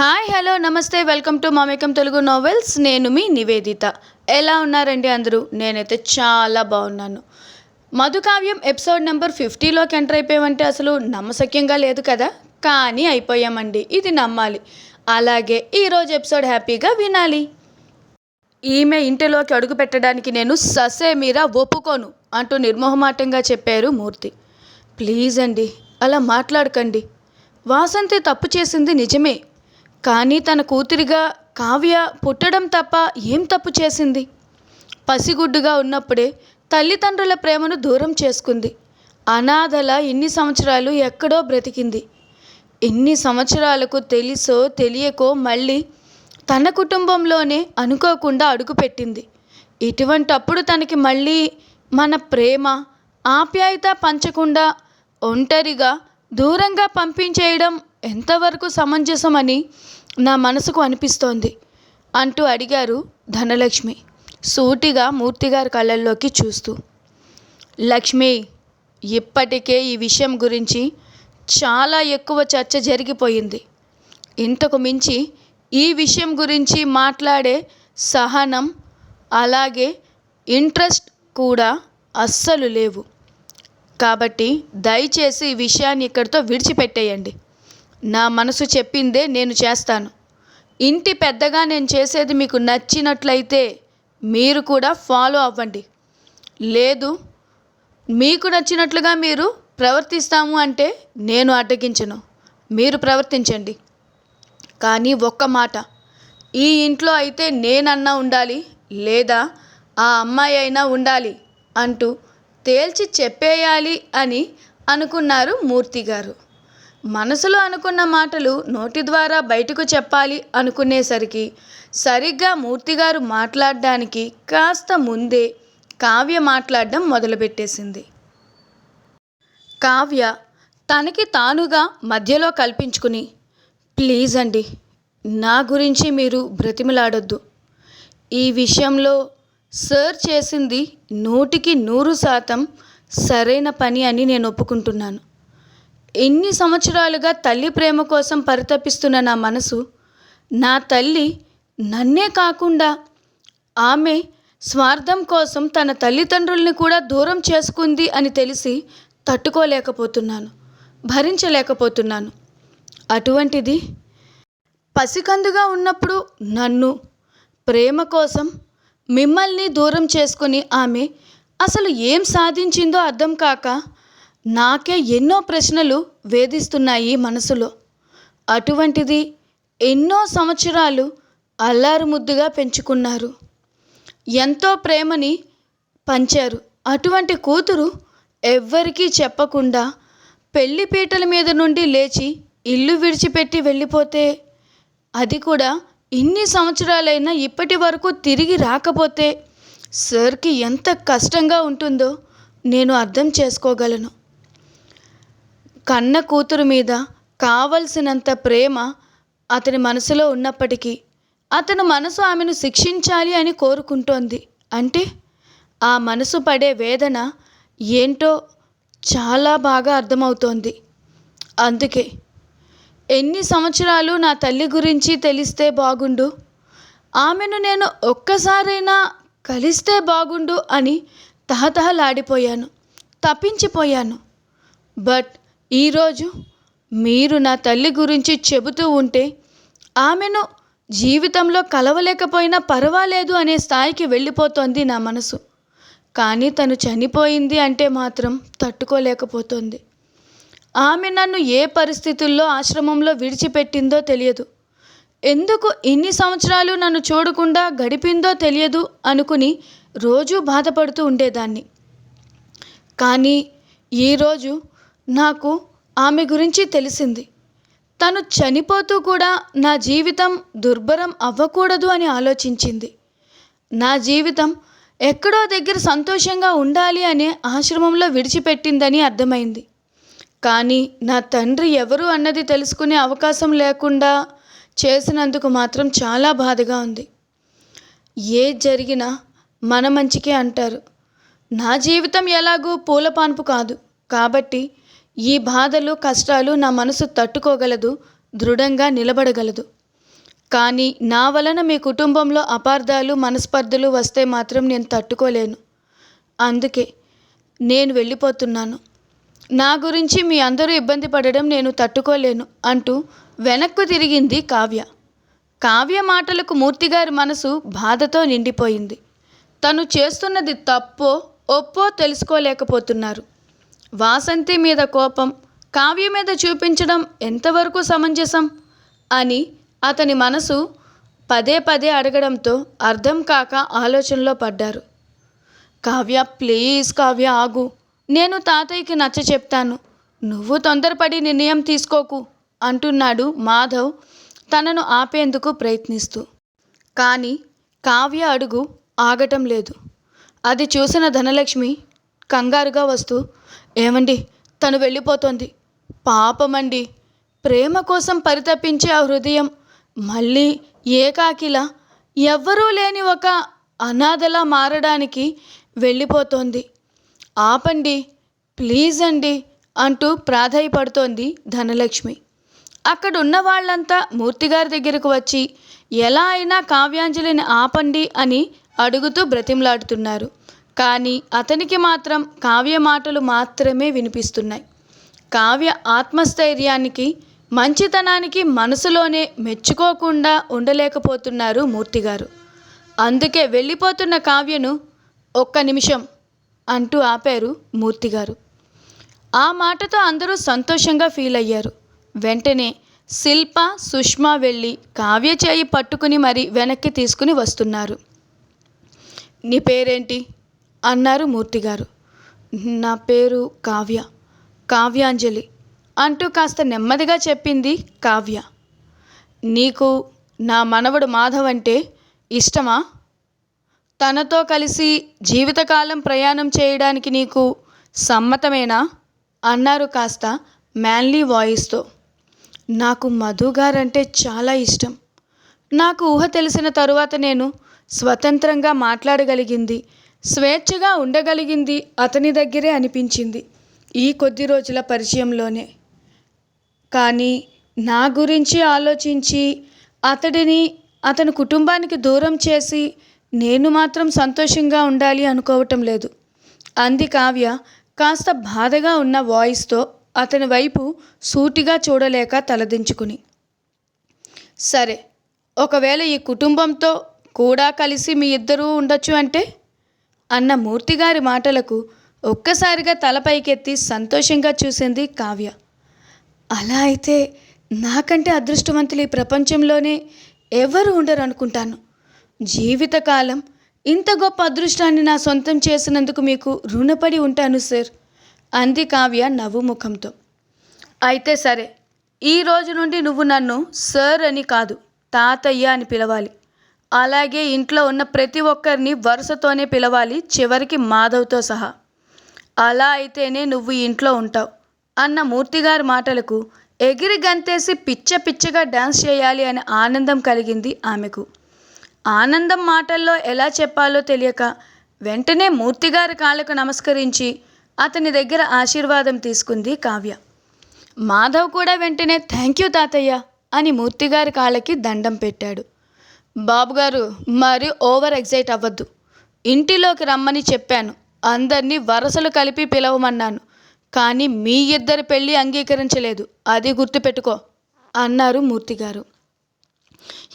Hi hello నమస్తే welcome to మామికం Telugu novels. నేను మీ నివేదిత. ఎలా ఉన్నారండి అందరూ? నేనైతే చాలా బాగున్నాను. మధుకావ్యం ఎపిసోడ్ నెంబర్ ఫిఫ్టీలోకి ఎంటర్ అయిపోయామంటే అసలు నమ్మశక్యంగా లేదు కదా? కానీ అయిపోయామండి. ఇది నమ్మాలి. అలాగే ఈరోజు ఎపిసోడ్ హ్యాపీగా వినాలి. ఈమె ఇంటిలోకి అడుగు పెట్టడానికి నేను ససే మీరా ఒప్పుకోను అంటూ నిర్మోహమాటంగా చెప్పారు మూర్తి. ప్లీజ్ అండి అలా మాట్లాడకండి. వాసంతి తప్పు చేసింది నిజమే. కానీ తన కూతురిగా కావ్య పుట్టడం తప్ప ఏం తప్పు చేసింది? పసిగుడ్డుగా ఉన్నప్పుడే తల్లిదండ్రుల ప్రేమను దూరం చేసుకుంది. అనాథల ఇన్ని సంవత్సరాలు ఎక్కడో బ్రతికింది. ఇన్ని సంవత్సరాలకు తెలుసో తెలియకో మళ్ళీ తన కుటుంబంలోనే అనుకోకుండా అడుగుపెట్టింది. ఇటువంటప్పుడు తనకి మళ్ళీ మన ప్రేమ ఆప్యాయత పంచకుండా ఒంటరిగా దూరంగా పంపించేయడం ఎంతవరకు సమంజసమని నా మనసుకు అనిపిస్తోంది. అంటూ అడిగారు ధనలక్ష్మి. సూటిగా మూర్తిగారి కళ్ళల్లోకి చూస్తూ. లక్ష్మి ఇప్పటికే ఈ విషయం గురించి చాలా ఎక్కువ చర్చ జరిగిపోయింది. ఇంతకు మించి ఈ విషయం గురించి మాట్లాడే సహనం అలాగే ఇంట్రెస్ట్ కూడా అస్సలు లేవు. కాబట్టి దయచేసి ఈ విషయాన్ని ఇక్కడితో విడిచిపెట్టేయండి. నా మనసు చెప్పిందే నేను చేస్తాను. ఇంటి పెద్దగా నేను చేసేది మీకు నచ్చినట్లయితే మీరు కూడా ఫాలో అవ్వండి. లేదు మీకు నచ్చినట్లుగా మీరు ప్రవర్తిస్తాము అంటే నేను అడ్డగించను. మీరు ప్రవర్తించండి. కానీ ఒక్క మాట ఈ ఇంట్లో అయితే నేనన్నా ఉండాలి లేదా ఆ అమ్మాయి అయినా ఉండాలి అంటూ తేల్చి చెప్పేయాలి అని అనుకున్నారు మూర్తి గారు మనసులో అనుకున్న మాటలు నోటి ద్వారా బయటకు చెప్పాలి అనుకునేసరికి సరిగ్గా మూర్తిగారు మాట్లాడడానికి కాస్త ముందే కావ్య మాట్లాడడం మొదలుపెట్టేసింది. కావ్య తనకి తానుగా మధ్యలో కల్పించుకుని ప్లీజ్ అండి నా గురించి మీరు బ్రతిమలాడొద్దు. ఈ విషయంలో సర్ చేసింది నూటికి నూరు శాతం సరైన పని అని నేను ఒప్పుకుంటున్నాను. ఎన్ని సంవత్సరాలుగా తల్లి ప్రేమ కోసం పరితపిస్తున్న నా మనసు నా తల్లి నన్నే కాకుండా ఆమె స్వార్థం కోసం తన తల్లిదండ్రుల్ని కూడా దూరం చేసుకుంది అని తెలిసి తట్టుకోలేకపోతున్నాను భరించలేకపోతున్నాను. అటువంటిది పసికందుగా ఉన్నప్పుడు నన్ను ప్రేమ కోసం మిమ్మల్ని దూరం చేసుకుని ఆమె అసలు ఏం సాధించిందో అర్థం కాక నాకే ఎన్నో ప్రశ్నలు వేధిస్తున్నాయి మనసులో. అటువంటిది ఎన్నో సంవత్సరాలు అల్లారు ముద్దుగా పెంచుకున్నారు. ఎంతో ప్రేమని పంచారు. అటువంటి కూతురు ఎవ్వరికీ చెప్పకుండా పెళ్ళి పీటల మీద నుండి లేచి ఇల్లు విడిచిపెట్టి వెళ్ళిపోతే అది కూడా ఇన్ని సంవత్సరాలైనా ఇప్పటి వరకు తిరిగి రాకపోతే సార్కి ఎంత కష్టంగా ఉంటుందో నేను అర్థం చేసుకోగలను. కన్న కూతురు మీద కావలసినంత ప్రేమ అతని మనసులో ఉన్నప్పటికీ అతను మనసు ఆమెను శిక్షించాలి అని కోరుకుంటోంది. అంటే ఆ మనసు పడే వేదన ఏంటో చాలా బాగా అర్థమవుతోంది. అందుకే ఎన్ని సంవత్సరాలు నా తల్లి గురించి తెలిస్తే బాగుండు ఆమెను నేను ఒక్కసారైనా కలిస్తే బాగుండు అని తహతహలాడిపోయాను తప్పించిపోయాను. బట్ ఈరోజు మీరు నా తల్లి గురించి చెబుతూ ఉంటే ఆమెను జీవితంలో కలవలేకపోయినా పర్వాలేదు అనే స్థాయికి వెళ్ళిపోతోంది నా మనసు. కానీ తను చనిపోయింది అంటే మాత్రం తట్టుకోలేకపోతుంది. ఆమె నన్ను ఏ పరిస్థితుల్లో ఆశ్రమంలో విడిచిపెట్టిందో తెలియదు. ఎందుకు ఇన్ని సంవత్సరాలు నన్ను చూడకుండా గడిపిందో తెలియదు అనుకుని రోజూ బాధపడుతూ ఉండేదాన్ని. కానీ ఈరోజు నాకు ఆమె గురించి తెలిసింది. తను చనిపోతూ కూడా నా జీవితం దుర్భరం అవ్వకూడదు అని ఆలోచించింది. నా జీవితం ఎక్కడో దగ్గర సంతోషంగా ఉండాలి అనే ఆశ్రమంలో విడిచిపెట్టిందని అర్థమైంది. కానీ నా తండ్రి ఎవరు అన్నది తెలుసుకునే అవకాశం లేకుండా చేసినందుకు మాత్రం చాలా బాధగా ఉంది. ఏ జరిగినా మన మంచికే అంటారు. నా జీవితం ఎలాగూ పూలపాన్పు కాదు. కాబట్టి ఈ బాధలు కష్టాలు నా మనసు తట్టుకోగలదు దృఢంగా నిలబడగలదు. కానీ నా వలన మీ కుటుంబంలో అపార్థాలు మనస్పర్ధలు వస్తే మాత్రం నేను తట్టుకోలేను. అందుకే నేను వెళ్ళిపోతున్నాను. నా గురించి మీ అందరూ ఇబ్బంది పడడం నేను తట్టుకోలేను అంటూ వెనక్కు తిరిగింది కావ్య. కావ్య మాటలకు మూర్తిగారి మనసు బాధతో నిండిపోయింది. తను చేస్తున్నది తప్పో ఒప్పో తెలుసుకోలేకపోతున్నారు. వాసంతి మీద కోపం కావ్య మీద చూపించడం ఎంతవరకు సమంజసం? అని అతని మనసు పదే పదే అడగడంతో అర్థం కాక ఆలోచనలో పడ్డారు. కావ్య ప్లీజ్ కావ్య ఆగు. నేను తాతయ్యకి నచ్చ చెప్తాను. నువ్వు తొందరపడి నిర్ణయం తీసుకోకు అంటున్నాడు మాధవ్ తనను ఆపేందుకు ప్రయత్నిస్తూ. కానీ కావ్య అడుగు ఆగటం లేదు. అది చూసిన ధనలక్ష్మి కంగారుగా వస్తూ ఏమండి? తను వెళ్ళిపోతోంది. పాపమండి. ప్రేమ కోసం పరితపించే ఆ హృదయం. మళ్ళీ ఏకాకిలా. ఎవ్వరూ లేని ఒక అనాథలా మారడానికి వెళ్ళిపోతోంది. ఆపండి. ప్లీజ్ అండి అంటూ ప్రాధాయపడుతోంది ధనలక్ష్మి. అక్కడ ఉన్న వాళ్ళంతా మూర్తిగారి దగ్గరకు వచ్చి ఎలా అయినా కావ్యాంజలిని ఆపండి అని అడుగుతూ బ్రతిమలాడుతున్నారు. కానీ అతనికి మాత్రం కావ్య మాటలు మాత్రమే వినిపిస్తున్నాయి. కావ్య ఆత్మస్థైర్యానికి మంచితనానికి మనసులోనే మెచ్చుకోకుండా ఉండలేకపోతున్నారు మూర్తిగారు. అందుకే వెళ్ళిపోతున్న కావ్యను ఒక్క నిమిషం అంటూ ఆపారు మూర్తిగారు. ఆ మాటతో అందరూ సంతోషంగా ఫీల్ అయ్యారు. వెంటనే శిల్ప సుష్మా వెళ్ళి కావ్య చేయి పట్టుకుని మరి వెనక్కి తీసుకుని వస్తున్నారు. నీ పేరేంటి? అన్నారు మూర్తిగారు. నా పేరు కావ్య. కావ్యాంజలి. అంటూ కాస్త నెమ్మదిగా చెప్పింది కావ్య. నీకు నా మనవడు మాధవ్ అంటే ఇష్టమా? తనతో కలిసి జీవితకాలం ప్రయాణం చేయడానికి నీకు సమ్మతమేనా? అన్నారు కాస్త మ్యాన్లీ వాయిస్తో. నాకు మధు గారంటే చాలా ఇష్టం. నాకు ఊహ తెలిసిన తరువాత నేను స్వతంత్రంగా మాట్లాడగలిగింది స్వేచ్ఛగా ఉండగలిగింది అతని దగ్గరే అనిపించింది. ఈ కొద్ది రోజుల పరిచయంలోనే. కానీ నా గురించి ఆలోచించి అతడిని అతని కుటుంబానికి దూరం చేసి నేను మాత్రం సంతోషంగా ఉండాలి అనుకోవటం లేదు. అంది కావ్య కాస్త బాధగా ఉన్న వాయిస్తో అతని వైపు సూటిగా చూడలేక తలదించుకుని. సరే ఒకవేళ ఈ కుటుంబంతో కూడా కలిసి మీ ఇద్దరూ ఉండొచ్చు అంటే? అన్న మూర్తిగారి మాటలకు ఒక్కసారిగా తల పైకెత్తి సంతోషంగా చూసింది కావ్య. అలా అయితే నాకంటే అదృష్టవంతులు ఈ ప్రపంచంలోనే ఎవరు ఉండరు అనుకుంటాను జీవితకాలం ఇంత గొప్ప అదృష్టాన్ని నా సొంతం చేసినందుకు మీకు రుణపడి ఉంటాను సార్ అంది కావ్య నవ్వు ముఖంతో అయితే సరే ఈ రోజు నుండి నువ్వు నన్ను సార్ అని కాదు తాతయ్య అని పిలవాలి. అలాగే ఇంట్లో ఉన్న ప్రతి ఒక్కరిని వరుసతోనే పిలవాలి చివరికి మాధవ్తో సహా. అలా అయితేనే నువ్వు ఇంట్లో ఉంటావు అన్న మూర్తిగారి మాటలకు ఎగిరి గంతేసి పిచ్చ పిచ్చగా డాన్స్ చేయాలి అనే ఆనందం కలిగింది ఆమెకు. ఆనందం మాటల్లో ఎలా చెప్పాలో తెలియక వెంటనే మూర్తిగారి కాళ్ళకు నమస్కరించి అతని దగ్గర ఆశీర్వాదం తీసుకుంది కావ్య. మాధవ్ కూడా వెంటనే థ్యాంక్ యూ తాతయ్య అని మూర్తిగారి కాళ్ళకి దండం పెట్టాడు. బాబుగారు మరి ఓవర్ ఎగ్జైట్ అవ్వద్దు. ఇంటిలోకి రమ్మని చెప్పాను. అందరినీ వరసలు కలిపి పిలవమన్నాను. కానీ మీ ఇద్దరి పెళ్ళి అంగీకరించలేదు. అది గుర్తుపెట్టుకో అన్నారు మూర్తిగారు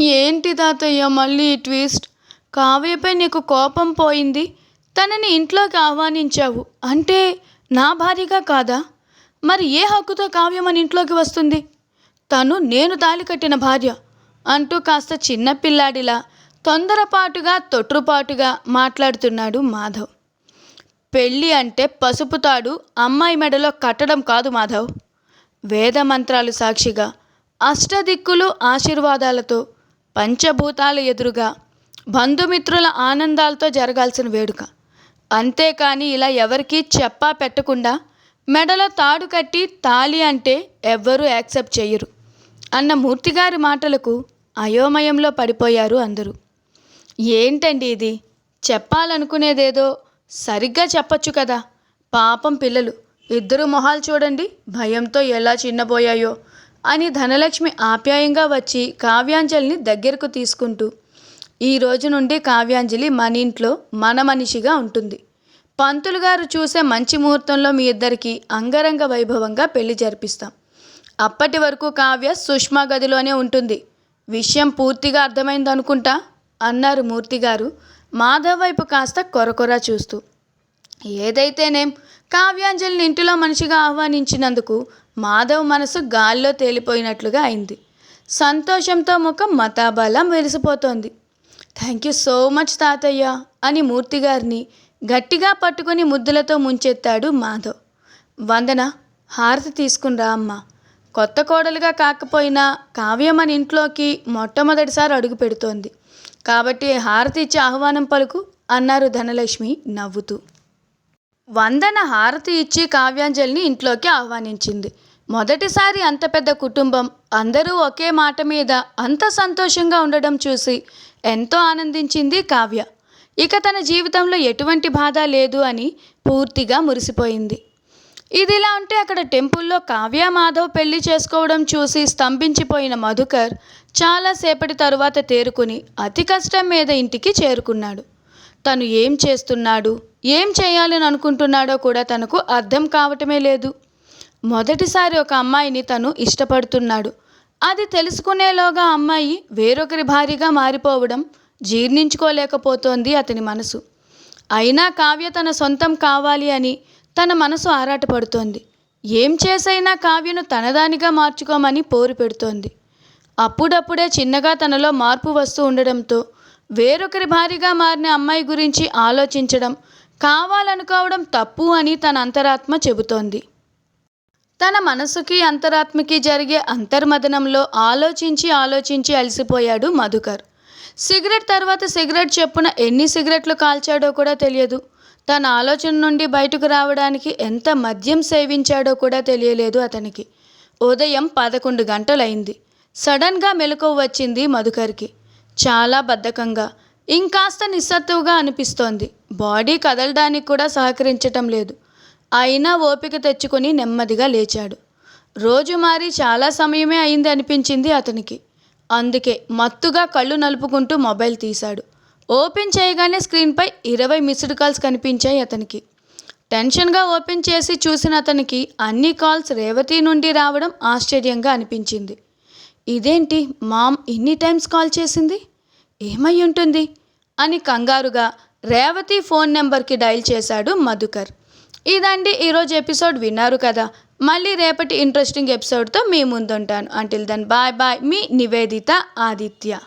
ఏంటి తాతయ్య మళ్ళీ ట్విస్ట్? కావ్యపై నీకు కోపం పోయింది? తనని ఇంట్లోకి ఆహ్వానించావు. అంటే నా భార్యగా కాదా? మరి ఏ హక్కుతో కావ్యం మన ఇంట్లోకి వస్తుంది? తను నేను తాలి కట్టిన భార్య. అంటూ కాస్త చిన్నపిల్లాడిలా తొందరపాటుగా తొట్రుపాటుగా మాట్లాడుతున్నాడు మాధవ్. పెళ్ళి అంటే పసుపు తాడు అమ్మాయి మెడలో కట్టడం కాదు మాధవ్. వేద మంత్రాలు సాక్షిగా అష్టదిక్కులు ఆశీర్వాదాలతో పంచభూతాల ఎదురుగా బంధుమిత్రుల ఆనందాలతో జరగాల్సిన వేడుక. అంతేకాని ఇలా ఎవరికీ చెప్పా పెట్టకుండా మెడలో తాడు కట్టి తాళి అంటే ఎవ్వరూ యాక్సెప్ట్ చేయరు అన్న మూర్తిగారి మాటలకు అయోమయంలో పడిపోయారు అందరూ. ఏంటండి ఇది? చెప్పాలనుకునేదేదో సరిగ్గా చెప్పొచ్చు కదా. పాపం పిల్లలు ఇద్దరు మొహాలు చూడండి భయంతో ఎలా చిన్నపోయాయో అని ధనలక్ష్మి ఆప్యాయంగా వచ్చి కావ్యాంజలిని దగ్గరకు తీసుకుంటూ ఈ రోజు నుండి కావ్యాంజలి మన ఇంట్లో మన మనిషిగా ఉంటుంది. పంతులు గారు చూసే మంచి ముహూర్తంలో మీ ఇద్దరికి అంగరంగ వైభవంగా పెళ్ళి జరిపిస్తాం. అప్పటి వరకు కావ్య సుష్మా గదిలోనే ఉంటుంది. విషయం పూర్తిగా అర్థమైంది అనుకుంటా? అన్నారు మూర్తి గారు మాధవ్ వైపు కాస్త కొరకొర చూస్తూ. ఏదైతేనేం కావ్యాంజలిని ఇంటిలో మనిషిగా ఆహ్వానించినందుకు మాధవ్ మనసు గాల్లో తేలిపోయినట్లుగా అయింది. సంతోషంతో ముఖం మతాబలం మెరిసిపోతోంది థ్యాంక్ యూ సో మచ్ తాతయ్య అని మూర్తి గారిని గట్టిగా పట్టుకొని ముద్దులతో ముంచెత్తాడు మాధవ్. వందన హారతి తీసుకునిరా అమ్మ. కొత్త కోడలుగా కాకపోయినా కావ్య మన ఇంట్లోకి మొట్టమొదటిసారి అడుగు పెడుతోంది. కాబట్టి హారతి ఇచ్చి ఆహ్వానం పలుకు అన్నారు ధనలక్ష్మి నవ్వుతూ. వందన హారతి ఇచ్చి కావ్యాంజలిని ఇంట్లోకి ఆహ్వానించింది. మొదటిసారి అంత పెద్ద కుటుంబం అందరూ ఒకే మాట మీద అంత సంతోషంగా ఉండడం చూసి ఎంతో ఆనందించింది కావ్య. ఇక తన జీవితంలో ఎటువంటి బాధ లేదు అని పూర్తిగా మురిసిపోయింది. ఇదిలా ఉంటే అక్కడ టెంపుల్లో కావ్య మాధవ్ పెళ్ళి చేసుకోవడం చూసి స్తంభించిపోయిన మధుకర్ చాలాసేపటి తరువాత తేరుకుని అతి కష్టం మీద ఇంటికి చేరుకున్నాడు. తను ఏం చేస్తున్నాడు? ఏం చేయాలని అనుకుంటున్నాడో కూడా తనకు అర్థం కావటమే లేదు. మొదటిసారి ఒక అమ్మాయిని తను ఇష్టపడుతున్నాడు. అది తెలుసుకునేలోగా అమ్మాయి వేరొకరి భారీగా మారిపోవడం జీర్ణించుకోలేకపోతోంది అతని మనసు. అయినా కావ్య తన సొంతం కావాలి అని తన మనసు ఆరాటపడుతోంది. ఏం చేసైనా కావ్యను తనదానిగా మార్చుకోమని పోరు పెడుతోంది. అప్పుడప్పుడే చిన్నగా తనలో మార్పు వస్తూ ఉండడంతో వేరొకరి భారీగా మారిన అమ్మాయి గురించి ఆలోచించడం కావాలనుకోవడం తప్పు అని తన అంతరాత్మ చెబుతోంది. తన మనసుకి అంతరాత్మకి జరిగే అంతర్మదనంలో ఆలోచించి ఆలోచించి అలసిపోయాడు మధుకర్. సిగరెట్ తర్వాత సిగరెట్ చెప్పున ఎన్ని సిగరెట్లు కాల్చాడో కూడా తెలియదు. తన ఆలోచన నుండి బయటకు రావడానికి ఎంత మద్యం సేవించాడో కూడా తెలియలేదు అతనికి. ఉదయం పదకొండు గంటలైంది. సడన్గా మెలకువ వచ్చింది మధుకర్కి. చాలా బద్ధకంగా ఇంకాస్త నిస్సత్తువుగా అనిపిస్తోంది. బాడీ కదలడానికి కూడా సహకరించటం లేదు. అయినా ఓపిక తెచ్చుకొని నెమ్మదిగా లేచాడు. రోజు మారి చాలా సమయమే అయింది అనిపించింది అతనికి. అందుకే మత్తుగా కళ్ళు నలుపుకుంటూ మొబైల్ తీశాడు. ఓపెన్ చేయగానే స్క్రీన్పై ఇరవై మిస్డ్ కాల్స్ కనిపించాయి అతనికి. టెన్షన్గా ఓపెన్ చేసి చూసిన అతనికి అన్ని కాల్స్ రేవతి నుండి రావడం ఆశ్చర్యంగా అనిపించింది. ఇదేంటి మామ్ ఇన్ని టైమ్స్ కాల్ చేసింది? ఏమై ఉంటుంది? అని కంగారుగా రేవతి ఫోన్ నెంబర్కి డయల్ చేశాడు మధుకర్. ఇదండి ఈరోజు ఎపిసోడ్ విన్నారు కదా. మళ్ళీ రేపటి ఇంట్రెస్టింగ్ ఎపిసోడ్తో మీ ముందుంటాను. అంటిల్ దెన్ బాయ్ బాయ్ మీ నివేదిత ఆదిత్య.